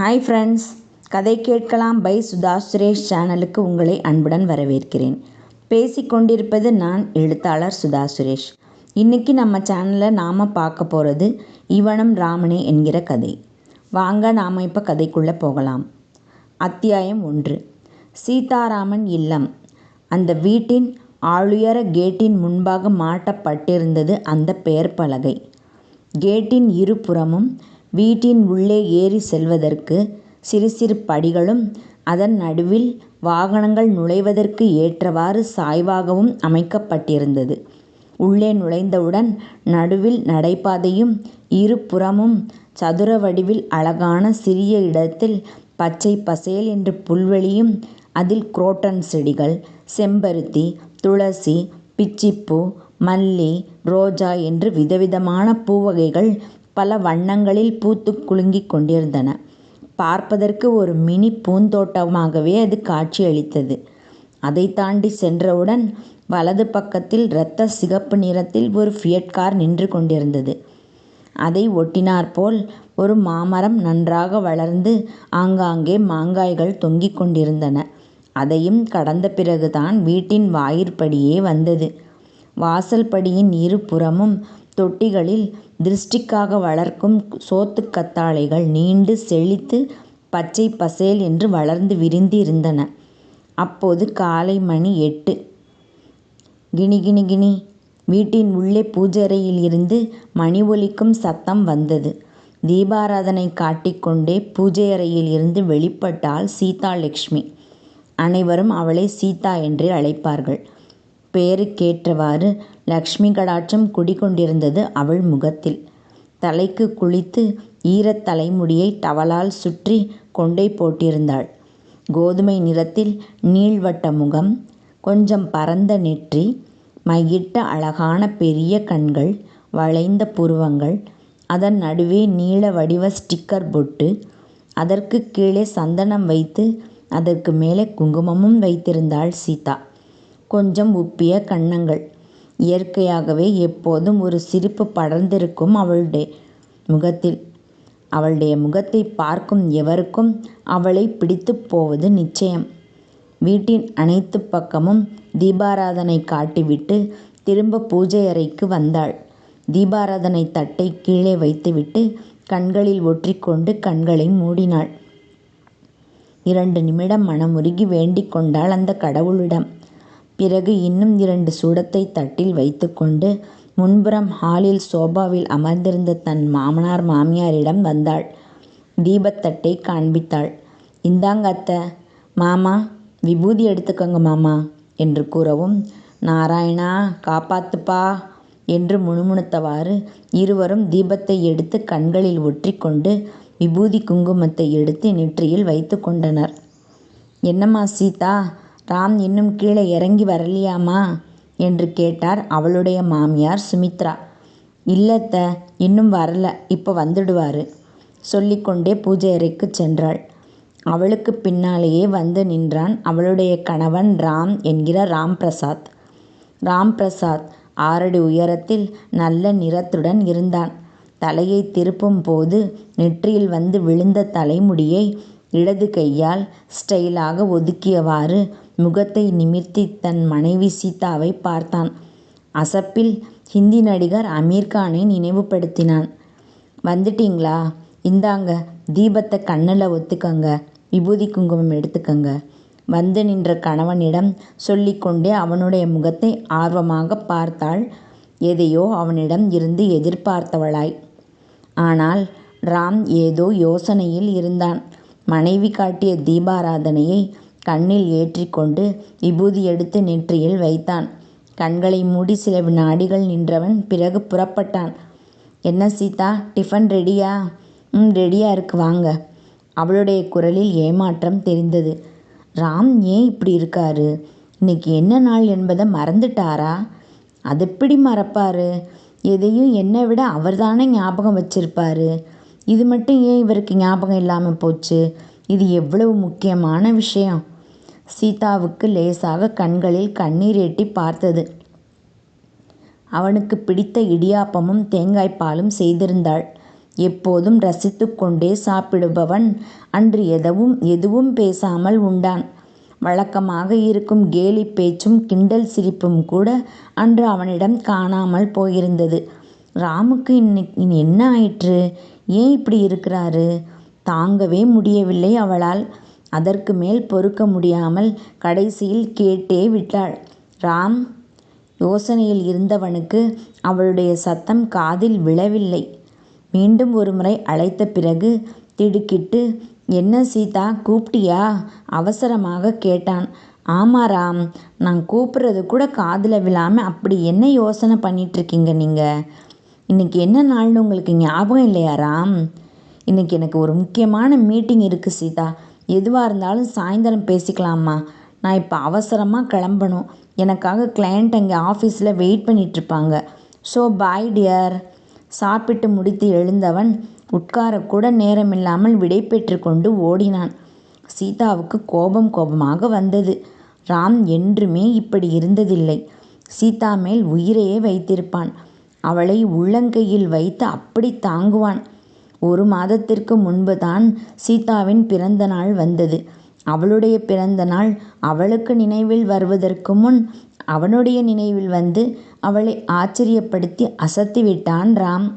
Hi friends கதை கேட்கலாம் by Sudha Suresh சேனலுக்கு உங்களை அன்புடன் வரவேற்கிறேன். பேசிக்கொண்டிருப்பது நான் எழுத்தாளர் சுதா சுரேஷ். இன்றைக்கி நம்ம சேனலில் நாம் பார்க்க போகிறது இவனும் ராமனே என்கிற கதை. வாங்க நாம் இப்போ கதைக்குள்ளே போகலாம். அத்தியாயம் ஒன்று. சீதாராமன் இல்லம். அந்த வீட்டின் ஆளுயர கேட்டின் முன்பாக மாட்டப்பட்டிருந்தது அந்த பெயர் பலகை. கேட்டின் இருபுறமும் வீட்டின் உள்ளே ஏறி செல்வதற்கு சிறு சிறு படிகளும் அதன் நடுவில் வாகனங்கள் நுழைவதற்கு ஏற்றவாறு சாய்வாகவும் அமைக்கப்பட்டிருந்தது. உள்ளே நுழைந்தவுடன் நடுவில் நடைபாதையும் இருபுறமும் சதுர வடிவில் அழகான சிறிய இடத்தில் பச்சை பசேல் என்று புல்வெளியும் அதில் குரோட்டன் செடிகள், செம்பருத்தி, துளசி, பிச்சிப்பூ, மல்லி, ரோஜா என்று விதவிதமான பூவகைகள் பல வண்ணங்களில் பூத்துக் குலுங்கிக் கொண்டிருந்தன. பார்ப்பதற்கு ஒரு மினி பூந்தோட்டமாகவே அது காட்சியளித்தது. அதைத் தாண்டி சென்றவுடன் வலது பக்கத்தில் இரத்த சிகப்பு நிறத்தில் ஒரு ஃபியட் கார் நின்று கொண்டிருந்தது. அதை ஒட்டினாற்போல் ஒரு மாமரம் நன்றாக வளர்ந்து ஆங்காங்கே மாங்காய்கள் தொங்கிக் கொண்டிருந்தன. அதையும் கடந்த பிறகுதான் வீட்டின் வாயிற்படியே வந்தது. வாசல் படியின் இருபுறமும் தொட்டிகளில் திருஷ்டிக்காக வளர்க்கும் சோத்துக் கத்தாழைகள் நீண்டு செழித்து பச்சை பசேல் என்று வளர்ந்து விரிந்து இருந்தன. அப்போது காலை மணி எட்டு. கிணிகிணிகிணி வீட்டின் உள்ளே பூஜையறையில் இருந்து மணி ஒலிக்கும் சத்தம் வந்தது. தீபாராதனை காட்டிக் கொண்டே பூஜையறையில் இருந்து வெளிப்பட்டாள் சீதாலெக்ஷ்மி. அனைவரும் அவளை சீதா என்றே அழைப்பார்கள். பெயருக்கேற்றவாறு லக்ஷ்மி கடாட்சம் குடிகொண்டிருந்தது அவள் முகத்தில். தலைக்கு குளித்து ஈரத் தலைமுடியை டவலால் சுற்றி கொண்டை போட்டிருந்தாள். கோதுமை நிறத்தில் நீள்வட்ட முகம், கொஞ்சம் பரந்த நெற்றி, மையிட்ட அழகான பெரிய கண்கள், வளைந்த புருவங்கள், அதன் நடுவே நீள வடிவ ஸ்டிக்கர் பொட்டு, அதற்குக் கீழே சந்தனம் வைத்து அதற்கு மேலே குங்குமமும் வைத்திருந்தாள் சீதா. கொஞ்சம் உப்பிய கன்னங்கள். இயற்கையாகவே எப்போதும் ஒரு சிரிப்பு படர்ந்திருக்கும் அவளுடைய முகத்தில். அவளுடைய முகத்தைப் பார்க்கும் எவருக்கும் அவளைப் பிடித்துப் போவது நிச்சயம். வீட்டின் அனைத்துப் பக்கமும் தீபாராதனை காட்டிவிட்டு திரும்ப பூஜையறைக்கு வந்தாள். தீபாராதனைத் தட்டைக் கீழே வைத்துவிட்டு கண்களில் ஒற்றிக்கொண்டு கண்களை மூடினாள். இரண்டு நிமிடம் மனமுருகி வேண்டிக் கொண்டாள் அந்தக் கடவுளிடம். பிறகு இன்னும் இரண்டு சூடத்தைத் தட்டில் வைத்துக்கொண்டு முன்புறம் ஹாலில் சோபாவில் அமர்ந்திருந்த தன் மாமனார் மாமியாரிடம் வந்தாள். தீபத்தட்டைக் காண்பித்தாள். இந்தாங்க அத்த. மாமா விபூதி எடுத்துக்கங்க மாமா என்று கூறவும் நாராயணா காப்பாத்துப்பா என்று முணுமுணுத்தவாறு இருவரும் தீபத்தை எடுத்து கண்களில் ஒற்றிக்கொண்டு விபூதி குங்குமத்தை எடுத்து நெற்றியில் வைத்துக்கொண்டனர் என்னம்மா சீதா ராம் இன்னும் கீழே இறங்கி வரலியாம்மா என்று கேட்டார் அவளுடைய மாமியார் சுமித்ரா. இல்லத்த இன்னும் வரல இப்போ வந்துடுவாரு சொல்லிக்கொண்டே பூஜையறைக்குச் சென்றாள். அவளுக்கு பின்னாலேயே வந்து நின்றான் அவளுடைய கணவன் ராம் என்கிற ராம்பிரசாத். ராம்பிரசாத் ஆறடி உயரத்தில் நல்ல நிறத்துடன் இருந்தான். தலையை திருப்பும் போது நெற்றியில் வந்து விழுந்த தலைமுடியை இடது கையால் ஸ்டைலாக ஒதுக்கியவாறு முகத்தை நிமிர்த்தி தன் மனைவி சீதாவைப் பார்த்தான். அசப்பில் ஹிந்தி நடிகர் அமீர்கானை நினைவுபடுத்தினான். வந்துட்டீங்களா இந்தாங்க தீபத்தை கண்ணுல ஒத்திக்கங்க விபூதி குங்குமம் எடுத்துக்கங்க வந்து நின்ற கணவனிடம் சொல்லிக்கொண்டே அவனுடைய முகத்தை ஆர்வமாகப் பார்த்தாள் எதையோ அவனிடம் இருந்து எதிர்பார்த்தவளாய். ஆனால் ராம் ஏதோ யோசனையில் இருந்தான். மனைவி காட்டிய தீபாராதனையை கண்ணில் ஏற்றிக்கொண்டு விபூதி எடுத்து நெற்றியில் வைத்தான். கண்களை மூடி சில வினாடிகள் நின்றவன் பிறகு புறப்பட்டான். என்ன சீதா டிபன் ரெடியா? ம் ரெடியா இருக்கு வாங்க. அவளுடைய குரலில் ஏமாற்றம் தெரிந்தது. ராம் ஏன் இப்படி இருக்காரு? இன்னைக்கு என்ன நாள் என்பதை மறந்துட்டாரா? அதெப்பிடி மறப்பாரு? எதையும் என்னை விட அவர்தானே ஞாபகம் வச்சிருப்பாரு. இது மட்டும் ஏன் இவருக்கு ஞாபகம் இல்லாம போச்சு? இது எவ்வளவு முக்கியமான விஷயம். சீதாவுக்கு லேசாக கண்களில் கண்ணீர் எட்டிப் பார்த்தது. அவனுக்குப் பிடித்த இடியாப்பமும் தேங்காய்ப்பாலும் செய்திருந்தாள். எப்போதும் ரசித்துக் கொண்டே சாப்பிடுபவன் அன்று எதவும் எதுவும் பேசாமல் உண்டான். வழக்கமாக இருக்கும் கேலிப் பேச்சும் கிண்டல் சிரிப்பும் கூட அன்று அவனிடம் காணாமல் போயிருந்தது. ராமுக்கு இன்னைக்கு என்ன ஆயிற்று? ஏன் இப்படி இருக்கிறாரு? தாங்கவே முடியவில்லை அவளால். அதற்கு மேல் பொறுக்க முடியாமல் கடைசியில் கேட்டே விட்டாள். ராம். யோசனையில் இருந்தவனுக்கு அவளுடைய சத்தம் காதில் விழவில்லை. மீண்டும் ஒருமுறை அழைத்த பிறகு திடுக்கிட்டு என்ன சீதா கூப்பிட்டியா? அவசரமாகக் கேட்டான். ஆமா ராம். நான் கூப்பிடுறது கூட காதுல விழாம அப்படி என்ன யோசனை பண்ணிட்டிருக்கீங்க நீங்க? இன்னைக்கு என்ன நாள்னு உங்களுக்கு ஞாபகம் இல்லையா ராம்? இன்னைக்கு எனக்கு ஒரு முக்கியமான மீட்டிங் இருக்கு சீதா. எதுவாக இருந்தாலும் சாயந்தரம் பேசிக்கலாம்மா. நான் இப்போ அவசரமாக கிளம்பணும். எனக்காக கிளையண்ட் அங்கே ஆஃபீஸில் வெயிட் பண்ணிகிட்ருப்பாங்க ஸோ பாய் டியர். சாப்பிட்டு முடித்து எழுந்தவன் உட்காரக்கூட நேரமில்லாமல் விடைபெற்றுக் கொண்டு ஓடினான். சீதாவுக்கு கோபம் கோபமாக வந்தது. ராம் என்றுமே இப்படி இருந்ததில்லை. சீதா மேல் உயிரையே வைத்திருப்பான். அவளை உள்ளங்கையில் வைத்து அப்படி தாங்குவான். ஒரு மாதத்திற்கு முன்பு தான் சீதாவின் பிறந்த நாள் வந்தது. அவளுடைய பிறந்த நாள் அவளுக்கு நினைவில் வருவதற்கு முன் அவனுடைய நினைவில் வந்து அவளை ஆச்சரியப்படுத்தி அசத்திவிட்டான் ராம்.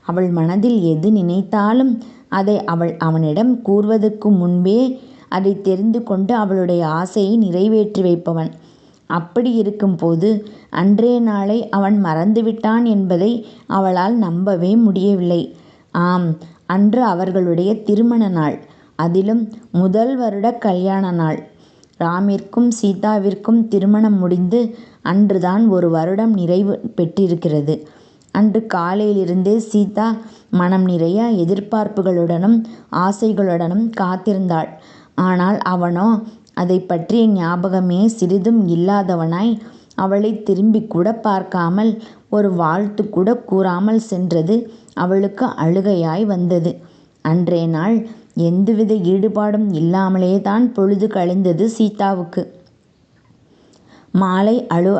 அவள் மனதில் எது நினைத்தாலும் அதை அவள் அவனிடம் கூறுவதற்கு முன்பே அதைத் தெரிந்து கொண்டு அவளுடைய ஆசையை நிறைவேற்றி வைப்பவன். அப்படி இருக்கும்போது அன்றைய நாளை அவன் மறந்துவிட்டான் என்பதை அவளால் நம்பவே முடியவில்லை. ஆம் அன்று அவர்களுடைய திருமண நாள். அதிலும் முதல் வருடக் கல்யாண நாள். ராமிற்கும் சீதாவிற்கும் திருமணம் முடிந்து அன்றுதான் ஒரு வருடம் நிறைவு பெற்றிருக்கிறது. அன்று காலையிலிருந்தே சீதா மனம் நிறைய எதிர்பார்ப்புகளுடனும் ஆசைகளுடனும் காத்திருந்தாள். ஆனால் அவனோ அதைப் பற்றிய ஞாபகமே சிறிதும் இல்லாதவனாய் அவளைத் திரும்பிக்கூடப் பார்க்காமல் ஒரு வாழ்த்துக்கூடக் கூறாமல் சென்றது அவளுக்கு அழுகையாய் வந்தது. அன்றைய நாள் எந்தவித ஈடுபாடும் இல்லாமலேதான் பொழுது கழிந்தது சீதாவுக்கு. மாலை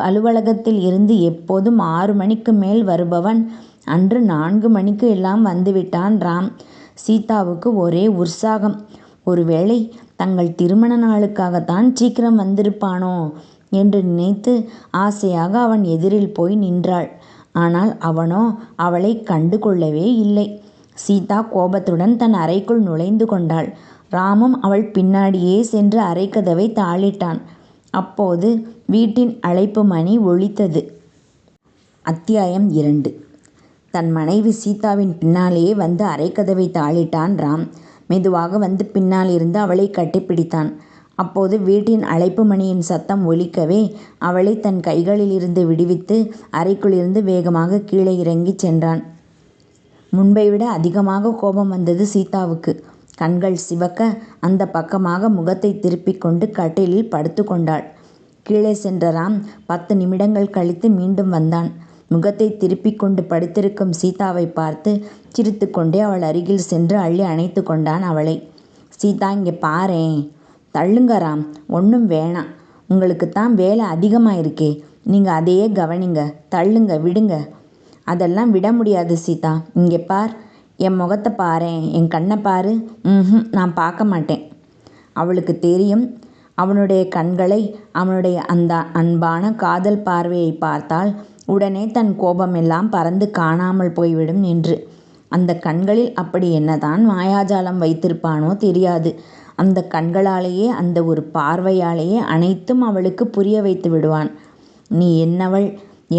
அலுவலகத்தில் இருந்து எப்போதும் ஆறு மணிக்கு மேல் வருபவன் அன்று நான்கு மணிக்கு எல்லாம் வந்துவிட்டான் ராம். சீதாவுக்கு ஒரே உற்சாகம். ஒருவேளை தங்கள் திருமண நாளுக்காகத்தான் சீக்கிரம் வந்திருப்பானோ என்று நினைத்து ஆசையாக அவன் எதிரில் போய் நின்றாள். ஆனால் அவனோ அவளைக் கண்டு கொள்ளவே இல்லை. சீதா கோபத்துடன் தன் அறைக்குள் நுழைந்து கொண்டாள். ராமும் அவள் பின்னாடியே சென்று அறைக்கதவைத் தாளிட்டான். அப்போது வீட்டின் அழைப்பு மணி ஒலித்தது. அத்தியாயம் இரண்டு. தன் மனைவி சீதாவின் பின்னாலேயே வந்து அறைக்கதவைத் தாளிட்டான் ராம். மெதுவாக வந்து பின்னால் இருந்து அவளைக் கட்டிப்பிடித்தான். அப்போது வீட்டின் அழைப்பு மணியின் சத்தம் ஒலிக்கவே அவளை தன் கைகளிலிருந்து விடுவித்து அறைக்குள்ளிருந்து வேகமாக கீழே இறங்கிச் சென்றான். முன்பைவிட அதிகமாக கோபம் வந்தது சீதாவுக்கு. கண்கள் சிவக்க அந்தப் பக்கமாக முகத்தைத் திருப்பிக் கொண்டு கட்டிலில் படுத்துக் கொண்டாள். கீழே சென்ற ராம் பத்து நிமிடங்கள் கழித்து மீண்டும் வந்தான். முகத்தைத் திருப்பிக் கொண்டு படுத்திருக்கும் சீதாவைப் பார்த்து சிரித்துக் கொண்டே அவள் அருகில் சென்று அள்ளி அணைத்துக் கொண்டான் அவளை. சீதா இங்க பாரேன். தள்ளுங்க ராம். ஒன்றும் வேணாம். உங்களுக்கு தான் வேலை அதிகமாக இருக்கே நீங்கள் அதையே கவனிங்க. தள்ளுங்க விடுங்க. அதெல்லாம் விட முடியாது சீதா. இங்கே பார். என் முகத்தை பாரேன். என் கண்ணை பாரு. ம் நான் பார்க்க மாட்டேன். அவளுக்கு தெரியும் அவனுடைய கண்களை அவனுடைய அந்த அன்பான காதல் பார்வையை பார்த்தால் உடனே தன் கோபமெல்லாம் பறந்து காணாமல் போய்விடும் என்று. அந்த கண்களில் அப்படி என்னதான் மாயாஜாலம் வைத்திருப்பானோ தெரியாது. அந்த கண்களாலேயே அந்த ஒரு பார்வையாலேயே அனைத்தும் அவளுக்கு புரிய வைத்து விடுவான். நீ என்னவள்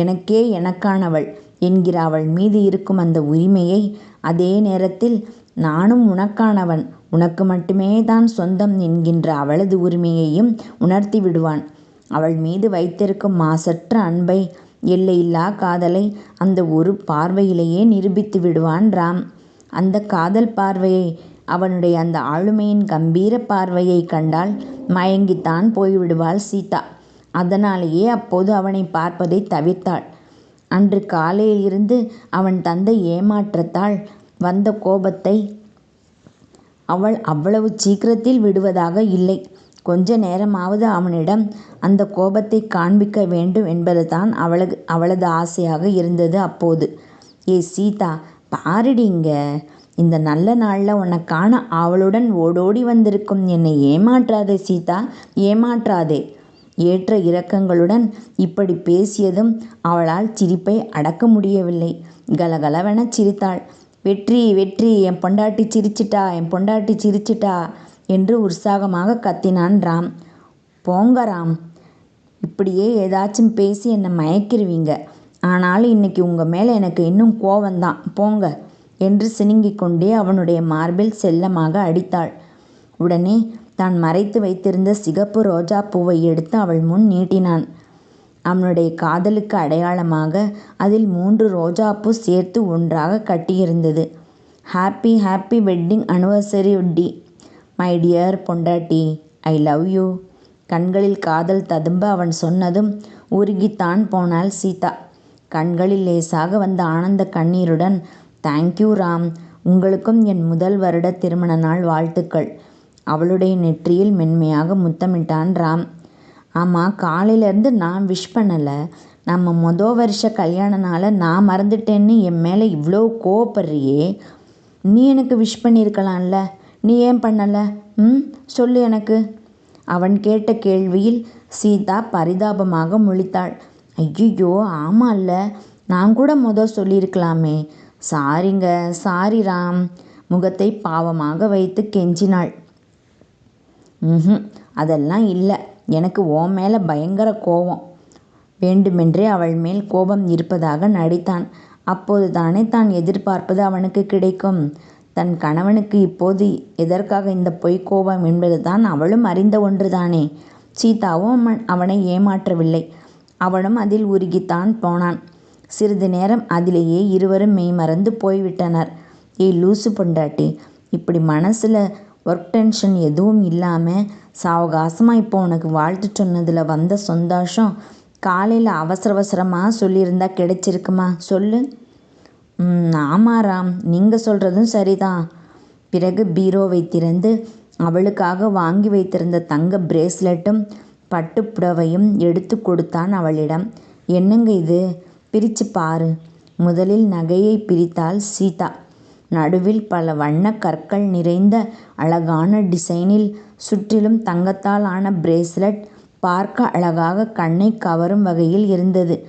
எனக்கே எனக்கானவள் என்கிற அவள் மீது இருக்கும் அந்த உரிமையை அதே நேரத்தில் நானும் உனக்கானவன் உனக்கு மட்டுமே தான் சொந்தம் என்கின்ற அவளது உரிமையையும் உணர்த்தி விடுவான். அவள் மீது வைத்திருக்கும் மாசற்ற அன்பை எல்லையில்லா காதலை அந்த ஒரு பார்வையிலேயே நிரூபித்து விடுவான் ராம். அந்த காதல் பார்வையை அவனுடைய அந்த ஆளுமையின் கம்பீர பார்வையைக் கண்டால் மயங்கித்தான் போய்விடுவாள் சீதா. அதனாலேயே அப்போது அவனைப் பார்ப்பதைத் தவிர்த்தாள். அன்று காலையிலிருந்து அவன் தந்த ஏமாற்றத்தால் வந்த கோபத்தை அவள் அவ்வளவு சீக்கிரத்தில் விடுவதாக இல்லை. கொஞ்ச நேரமாவது அவனிடம் அந்தக் கோபத்தைக் காண்பிக்க வேண்டும் என்பதுதான் அவளது ஆசையாக இருந்தது அப்போது. ஏ சீதா. பாருடி இங்க. இந்த நல்ல நாளில் உன்னை காண ஆவலுடன் ஓடோடி வந்திருக்கும் என்னை ஏமாற்றாதே சீதா ஏமாற்றாதே. ஏற்ற இரக்கங்களுடன் இப்படி பேசியதும் அவளால் சிரிப்பை அடக்க முடியவில்லை. கலகலவென சிரித்தாள். வெற்றி வெற்றி என் பொண்டாட்டி சிரிச்சிட்டா என் பொண்டாட்டி சிரிச்சிட்டா என்று உற்சாகமாக கத்தினான் ராம். போங்க ராம் இப்படியே ஏதாச்சும் பேசி என்னை மயக்கிருவீங்க. ஆனாலும் இன்னைக்கு உங்கள் மேலே எனக்கு இன்னும் கோவந்தான் போங்க. என்று சினுங்கிக் கொண்டே அவனுடைய மார்பில் செல்லமாக அடித்தாள். உடனே தான் மறைத்து வைத்திருந்த சிகப்பு ரோஜா பூவை எடுத்து அவள் முன் நீட்டினான். அவனுடைய காதலுக்கு அடையாளமாக அதில் மூன்று ரோஜாப்பூ சேர்த்து ஒன்றாக கட்டியிருந்தது. ஹாப்பி ஹாப்பி வெட்டிங் அனிவர்சரி டி மை டியர் பொண்டாட்டி ஐ லவ் யூ கண்களில் காதல் ததும்ப அவன் சொன்னதும் உருகித்தான் போனாள் சீதா. கண்களில் லேசாக வந்த ஆனந்த கண்ணீருடன் தேங்க்யூ ராம் உங்களுக்கும் என் முதல் வருட திருமண நாள் வாழ்த்துக்கள். அவளுடைய நெற்றியில் மென்மையாக முத்தமிட்டான் ராம். ஆமாம் காலையிலேருந்து நான் விஷ் பண்ணலை. நம்ம முத வருஷ கல்யாண நான் மறந்துட்டேன்னு என் மேலே இவ்வளோ கோவப்படுறியே. நீ எனக்கு விஷ் பண்ணியிருக்கலாம்ல. நீ ஏன் பண்ணலை? ம் சொல்லு எனக்கு. அவன் கேட்ட கேள்வியில் சீதா பரிதாபமாக முழித்தாள். ஐயோ இல்லை நான் கூட முத சொல்லியிருக்கலாமே. சாரிங்க சாரி ராம் முகத்தை பாவமாக வைத்து கெஞ்சினாள். ம் அதெல்லாம் இல்லை. எனக்கு ஓ மேலே பயங்கர கோபம் வேண்டுமென்றே அவள் மேல் கோபம் இருப்பதாக நடித்தான். அப்போது தானே தான் எதிர்பார்ப்பது அவனுக்கு கிடைக்கும். தன் கணவனுக்கு இப்போது எதற்காக இந்த பொய்க்கோபம் என்பது தான் அவளும் அறிந்த ஒன்றுதானே. சீதாவும் அவனை ஏமாற்றவில்லை. அவனும் அதில் உருகித்தான் போனான். சிறிது நேரம் அதிலேயே இருவரும் மெய்மறந்து போய்விட்டனர். ஏய் லூசு பொண்டாட்டி இப்படி மனசில் ஒர்க் டென்ஷன் எதுவும் இல்லாமல் சாவகாசமாக இப்போ உனக்கு வாழ்த்து சொன்னதில் வந்த சந்தோஷம் காலையில் அவசர அவசரமாக சொல்லியிருந்தா கிடைச்சிருக்குமா? சொல்லு. ஆமாம் ராம் நீங்கள் சொல்கிறதும் சரிதான். பிறகு பீரோவை திறந்து அவளுக்காக வாங்கி வைத்திருந்த தங்க பிரேஸ்லெட்டும் பட்டு புடவையும் எடுத்து கொடுத்தான் அவளிடம். என்னங்க இது? பிரித்து பாரு. முதலில் நகையை பிரித்தாள் சீதா. நடுவில் பல வண்ண கற்கள் நிறைந்த அழகான டிசைனில் சுற்றிலும் தங்கத்தால் ஆன பிரேஸ்லெட் பார்க்க அழகாக கண்ணை கவரும் வகையில் இருந்தது.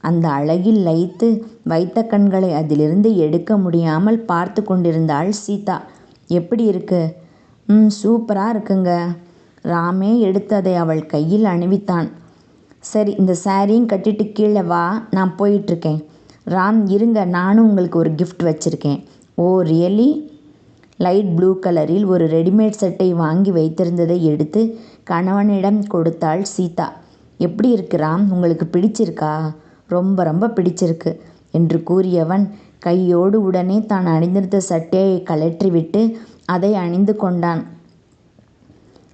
அந்த அழகில் லயித்து வைத்த கண்களை அதிலிருந்து எடுக்க முடியாமல் பார்த்து கொண்டிருந்தாள் சீதா. எப்படி இருக்கு? ம் சூப்பராக இருக்குங்க. ராமே எடுத்து அதை அவள் கையில் அணிவித்தான். சரி இந்த சாரியும் கட்டிட்டு கீழே வா நான் போயிட்டுருக்கேன். ராம் இருங்க நானும் உங்களுக்கு ஒரு கிஃப்ட் வச்சுருக்கேன். ஓ ரியலி லைட் ப்ளூ கலரில் ஒரு ரெடிமேட் சட்டை வாங்கி வைத்திருந்ததை எடுத்து கணவனிடம் கொடுத்தாள் சீதா. எப்படி இருக்கு ராம்? உங்களுக்கு பிடிச்சிருக்கா? ரொம்ப ரொம்ப பிடிச்சிருக்கு என்று கூறியவன் கையோடு உடனே தான் அணிந்திருந்த சட்டையை கழற்றிவிட்டு அதை அணிந்து கொண்டான்.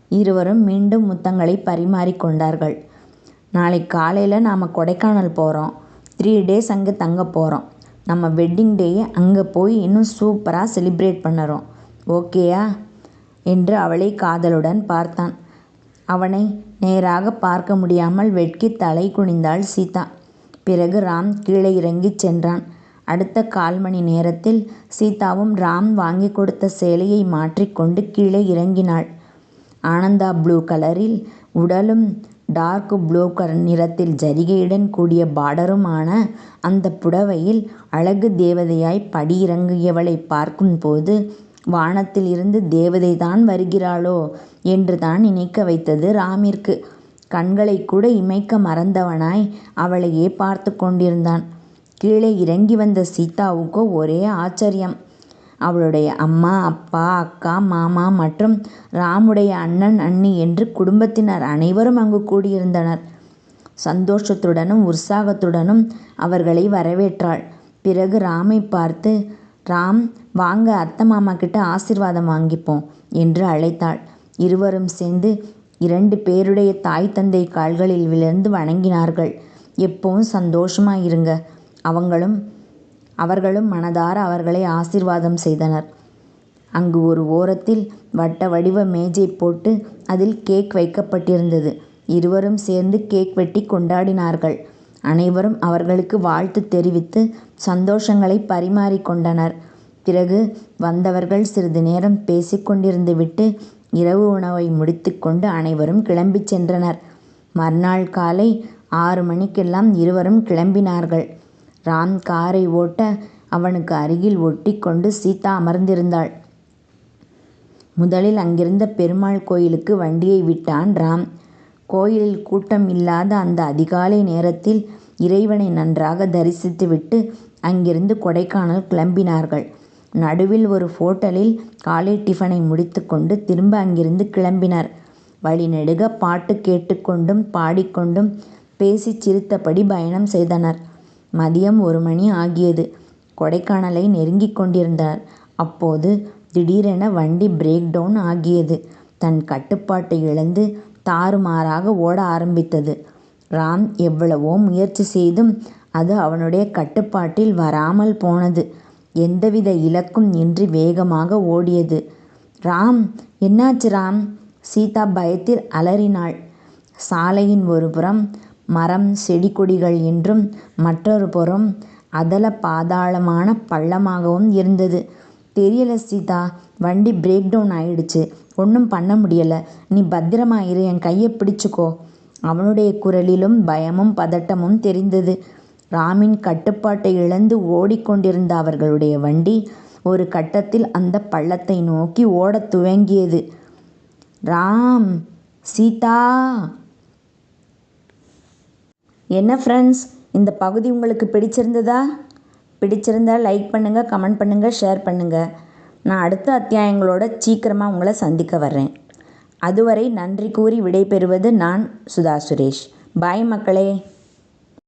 இருவரும் மீண்டும் முத்தங்களை பரிமாறிக்கொண்டார்கள். நாளை காலையில் நாம் கொடைக்கானல் போகிறோம் த்ரீ டேஸ் அங்கே தங்க போகிறோம் நம்ம வெட்டிங் டேயை அங்கே போய் இன்னும் சூப்பராக செலிப்ரேட் பண்ணுறோம். ஓகேயா என்று அவளை காதலுடன் பார்த்தான். அவனை நேராக பார்க்க முடியாமல் வெட்கி தலை குனிந்தாள் சீதா. பிறகு ராம் கீழே இறங்கிச் சென்றான். அடுத்த கால் மணி நேரத்தில் சீதாவும் ராம் வாங்கி கொடுத்த சேலையை மாற்றிக்கொண்டு கீழே இறங்கினாள். ஆனந்தா ப்ளூ கலரில் உடலும் டார்க் ப்ளூ நிறத்தில் ஜரிகையுடன் கூடிய பார்டருமான அந்த புடவையில் அழகு தேவதையாய் படியிறங்கியவளை பார்க்கும்போது வானத்தில் இருந்து தேவதைதான் வருகிறாளோ என்று தான் நினைக்க வைத்தது ராமிற்கு. கண்களை கூட இமைக்க மறந்தவனாய் அவளையே பார்த்து கொண்டிருந்தான். கீழே இறங்கி வந்த சீதாவுக்கோ ஒரே ஆச்சரியம். அவளுடைய அம்மா அப்பா அக்கா மாமா மற்றும் ராமுடைய அண்ணன் அண்ணி என்று குடும்பத்தினர் அனைவரும் அங்கு கூடியிருந்தனர். சந்தோஷத்துடனும் உற்சாகத்துடனும் அவர்களை வரவேற்றாள். பிறகு ராமை பார்த்து ராம் வாங்க அத்தை மாமா கிட்ட ஆசிர்வாதம் வாங்கிப்போம் என்று அழைத்தாள். இருவரும் சேர்ந்து இரண்டு பேருடைய தாய் தந்தை கால்களில் விழுந்து வணங்கினார்கள். எப்பவும் சந்தோஷமா இருங்க. அவங்களும் அவர்களும் மனதார அவர்களை ஆசிர்வாதம் செய்தனர். அங்கு ஒரு ஓரத்தில் வட்ட வடிவ மேஜை போட்டு அதில் கேக் வைக்கப்பட்டிருந்தது. இருவரும் சேர்ந்து கேக் வெட்டி கொண்டாடினார்கள். அனைவரும் அவர்களுக்கு வாழ்த்து தெரிவித்து சந்தோஷங்களை பரிமாறிக் கொண்டனர். பிறகு வந்தவர்கள் சிறிது நேரம் பேசிக் கொண்டிருந்துவிட்டு இரவு உணவை முடித்துக்கொண்டு அனைவரும் கிளம்பிச் சென்றனர். மறுநாள் காலை ஆறு மணிக்கெல்லாம் இருவரும் கிளம்பினார்கள். ராம் காரை ஓட்ட அவனுக்கு அருகில் ஒட்டி கொண்டு சீதா அமர்ந்திருந்தாள். முதலில் அங்கிருந்த பெருமாள் கோயிலுக்கு வண்டியை விட்டான் ராம். கோயிலில் கூட்டம் இல்லாத அந்த அதிகாலை நேரத்தில் இறைவனை நன்றாக தரிசித்துவிட்டு அங்கிருந்து கொடைக்கானல் கிளம்பினார்கள். நடுவில் ஒரு ஹோட்டலில் காலை டிபனை முடித்துக்கொண்டு திரும்ப அங்கிருந்து கிளம்பினர். வழிநெடுக பாட்டு கேட்டுக்கொண்டும் பாடிக்கொண்டும் பேசிச் சிரித்தபடி பயணம் செய்தனர். மதியம் ஒரு மணி ஆகியது. கொடைக்கானலை நெருங்கிக் கொண்டிருந்தார் அப்போது திடீரென வண்டி பிரேக் டவுன் ஆகியது. தன் கட்டுப்பாட்டை இழந்து தாறுமாறாக ஓட ஆரம்பித்தது. ராம் எவ்வளவோ முயற்சி செய்தும் அது அவனுடைய கட்டுப்பாட்டில் வராமல் போனது. எந்தவித இலக்கும் இன்றி வேகமாக ஓடியது. ராம் என்னாச்சு ராம்? சீதா பயத்தில் அலறினாள். சாலையின் ஒருபுறம் மரம் செடி கொடிகள் என்றும் மற்றொரு புறம் அதல பாதாளமான பள்ளமாகவும் இருந்தது. தெரியல சீதா. வண்டி பிரேக் டவுன் ஆயிடுச்சு. ஒன்றும் பண்ண முடியல. நீ பத்திரமா இரு என் கையை பிடிச்சுக்கோ. அவனுடைய குரலிலும் பயமும் பதட்டமும் தெரிந்தது. ராமின் கட்டுப்பாட்டை இழந்து ஓடிக்கொண்டிருந்த அவர்களுடைய வண்டி ஒரு கட்டத்தில் அந்தப் பள்ளத்தை நோக்கி ஓடத் துவங்கியது. ராம். சீதா. என்ன ஃப்ரெண்ட்ஸ் இந்த பகுதி உங்களுக்கு பிடிச்சிருந்ததா? பிடிச்சிருந்தா லைக் பண்ணுங்கள் கமெண்ட் பண்ணுங்கள் ஷேர் பண்ணுங்கள் நான் அடுத்த அத்தியாயங்களோட சீக்கிரமாக உங்களை சந்திக்க வர்றேன். அதுவரை நன்றி கூறி விடைபெறுவது நான் சுதா சுரேஷ். பாய் மக்களே.